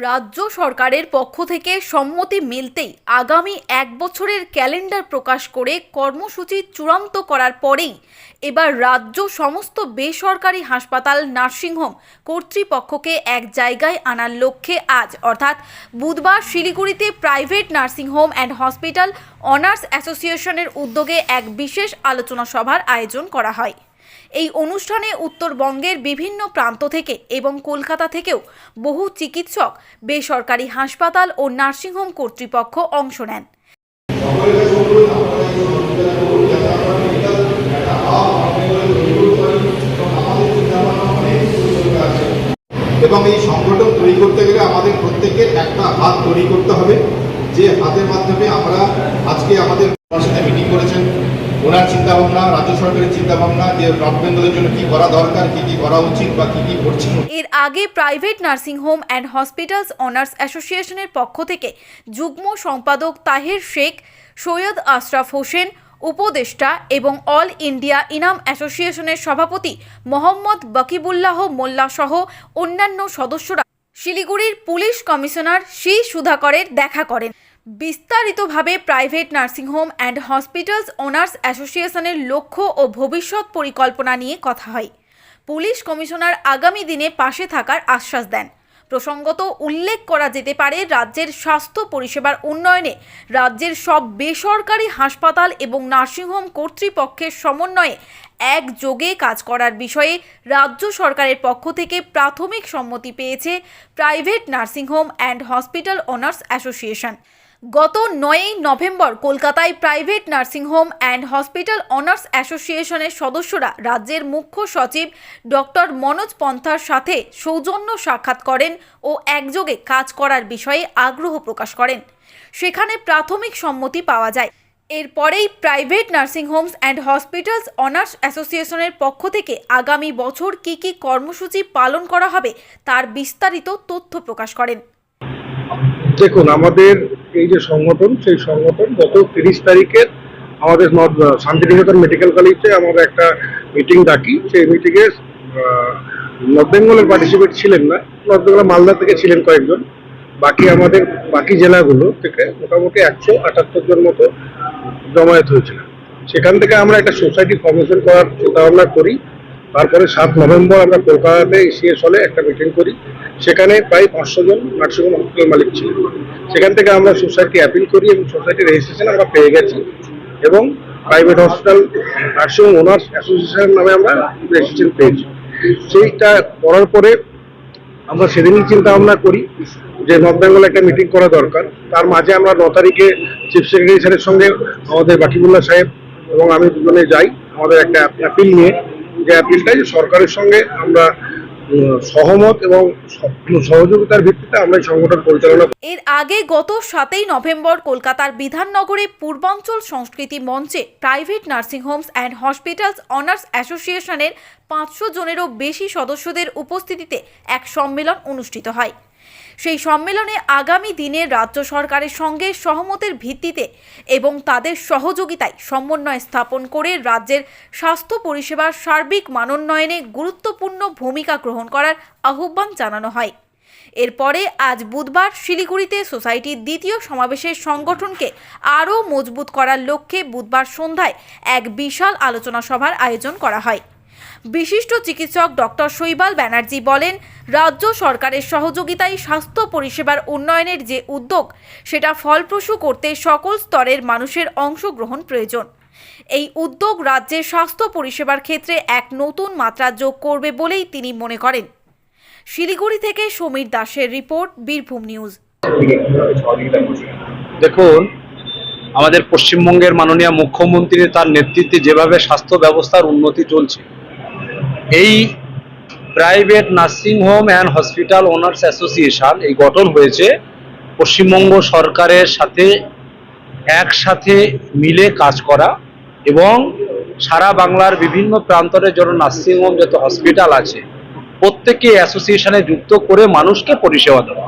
রাজ্য সরকারের পক্ষ থেকে সম্মতি মিলতেই আগামী এক বছরের ক্যালেন্ডার প্রকাশ করে কর্মসূচি চূড়ান্ত করার পরেই এবার রাজ্য সমস্ত বেসরকারি হাসপাতাল নার্সিংহোম কর্তৃপক্ষকে এক জায়গায় আনার লক্ষ্যে আজ, অর্থাৎ বুধবার শিলিগুড়িতে private nursing home and hospital owners অ্যাসোসিয়েশনের উদ্যোগে এক বিশেষ আলোচনা সভার আয়োজন করা হয়। এই অনুষ্ঠানে উত্তরবঙ্গের বিভিন্ন প্রান্ত থেকে এবং কলকাতা থেকেও বহু চিকিৎসক, বেসরকারি হাসপাতাল ও নার্সিংহোম কর্তৃপক্ষ অংশ নেন। এবং এই সংগঠন তৈরি করতে গেলে আমাদের প্রত্যেকের একটা হাত তৈরি করতে হবে। যে হাতের মাধ্যমে আমরা আজকে আমাদের সাথে মিটিং করেছেন ওনার চিন্তাভাবনা, রাজ্য সরকারের চিন্তাভাবনা যে নর্থ বেঙ্গলের জন্য কি করা দরকার, কি কি করা উচিত বা কি কি করছেন এর আগে private nursing home and hospitals owners অ্যাসোসিয়েশনের পক্ষ থেকে যুগ্ম সম্পাদক তাহের শেখ, সৈয়দ আশরাফ হোসেন, উপদেষ্টা এবং অল ইন্ডিয়া ইনাম অ্যাসোসিয়েশনের সভাপতি মোহাম্মদ বকিবুল্লাহ মোল্লা সহ অন্যান্য সদস্যরা শিলিগুড়ির পুলিশ কমিশনার শ্রী সুধাকরের দেখা করেন। বিস্তারিতভাবে private nursing home and hospitals owners অ্যাসোসিয়েশনের লক্ষ্য ও ভবিষ্যৎ পরিকল্পনা নিয়ে কথা হয়। পুলিশ কমিশনার আগামী দিনে পাশে থাকার আশ্বাস দেন। প্রসঙ্গত উল্লেখ করা যেতে পারে, রাজ্যের স্বাস্থ্য পরিষেবার উন্নয়নে রাজ্যের সব বেসরকারি হাসপাতাল এবং নার্সিংহোম কর্তৃপক্ষের সমন্বয়ে একযোগে কাজ করার বিষয়ে রাজ্য সরকারের পক্ষ থেকে প্রাথমিক সম্মতি পেয়েছে private nursing home and hospital owners association গত নয়ই নভেম্বর কলকাতায় private nursing home and hospital owners অ্যাসোসিয়েশনের সদস্যরা রাজ্যের মুখ্য সচিব ডক্টর মনোজ পন্থার সাথে সৌজন্য সাক্ষাৎ করেন ও একযোগে কাজ করার বিষয়ে আগ্রহ প্রকাশ করেন। সেখানে প্রাথমিক সম্মতি পাওয়া যায়। এরপরেই private nursing homes and hospitals owners অ্যাসোসিয়েশনের পক্ষ থেকে আগামী বছর কী কী কর্মসূচি পালন করা হবে তার বিস্তারিত তথ্য প্রকাশ করেন। দেখুন, আমাদের এই যে সংগঠন, সেই সংগঠন গত তিরিশ তারিখের আমাদের শান্তিনিকেতন মেডিকেল কলেজে আমরা একটা মিটিং ডাকি। সেই মিটিংয়ে নর্থ বেঙ্গলের পার্টিসিপেট ছিলেন না। নর্থ বেঙ্গল মালদা থেকে ছিলেন কয়েকজন। বাকি আমাদের বাকি জেলাগুলো থেকে মোটামুটি একশো আটাত্তর জন মতো জমায়েত হয়েছিল। সেখান থেকে আমরা একটা সোসাইটি ফর্মেশন করার চিন্তাভাবনা করি। তারপরে সাত নভেম্বর আমরা কলকাতাতে সিএস হলে একটা মিটিং করি। সেখানে প্রায় পাঁচশো জন নার্সিংহোম হসপিটাল মালিক ছিল সেখান থেকে আমরা সোসাইটি অ্যাপিল করি এবং সোসাইটির রেজিস্ট্রেশন আমরা পেয়ে গেছি। এবং private hospital nursing home owners association নামে আমরা রেজিস্ট্রেশন পেয়েছি। সেইটা করার পরে আমরা সেদিনই চিন্তা ভাবনা করি যে নর্থ বেঙ্গলে একটা মিটিং করা দরকার। তার মাঝে আমরা ন তারিখে চিফ সেক্রেটারি স্যারের সঙ্গে আমাদের বাকিবুল্লাহ সাহেব এবং আমি দুজনে যাই। আমাদের একটা অ্যাপিল নিয়ে। যে অ্যাপিলটা যে সরকারের সঙ্গে আমরা সহমত এবং সহযোগিতার ভিত্তিতে আমরা সংগঠন পরিচালনা এর আগে গত সাতই নভেম্বর কলকাতার বিধাননগরে পূর্বাঞ্চল সংস্কৃতি মঞ্চে private nursing homes and hospitals owners অ্যাসোসিয়েশনের পাঁচশো জনেরও বেশি সদস্যদের উপস্থিতিতে এক সম্মেলন অনুষ্ঠিত হয়। সেই সম্মেলনে আগামী দিনে রাজ্য সরকারের সঙ্গে সহমতের ভিত্তিতে এবং তাদের সহযোগিতায় সমন্বয় স্থাপন করে রাজ্যের স্বাস্থ্য পরিষেবার সার্বিক মানোন্নয়নে গুরুত্বপূর্ণ ভূমিকা গ্রহণ করার আহ্বান জানানো হয়। এরপরে আজ বুধবার শিলিগুড়িতে সোসাইটির দ্বিতীয় সমাবেশের সংগঠনকে আরও মজবুত করার লক্ষ্যে বুধবার সন্ধ্যায় এক বিশাল আলোচনা সভার আয়োজন করা হয়। বিশিষ্ট চিকিৎসক ডক্টর শৈবাল ব্যানার্জি বলেন, রাজ্য সরকারের সহযোগিতায় স্বাস্থ্য পরিষেবার উন্নয়নের যে উদ্যোগ, সেটা ফলপ্রসূ করতে সকল স্তরের মানুষের অংশগ্রহণ প্রয়োজন। এই উদ্যোগ রাজ্যের স্বাস্থ্য পরিষেবার ক্ষেত্রে এক নতুন মাত্রা যোগ করবে বলেই তিনি মনে করেন। শিলিগুড়ি থেকে সমীর দাসের রিপোর্ট, বীরভূম নিউজ। দেখুন, আমাদের পশ্চিমবঙ্গের মাননীয় মুখ্যমন্ত্রী তার নেতৃত্বে যেভাবে স্বাস্থ্য ব্যবস্থার উন্নতি চলছে এই private nursing home and hospital owners association এই গঠন হয়েছে। পশ্চিমবঙ্গ সরকারের সাথে একসাথে মিলে কাজ করা এবং সারা বাংলার বিভিন্ন প্রান্তরের জন্য নার্সিংহোম যত হসপিটাল আছে, প্রত্যেককে অ্যাসোসিয়েশনে যুক্ত করে মানুষকে পরিষেবা দেওয়া।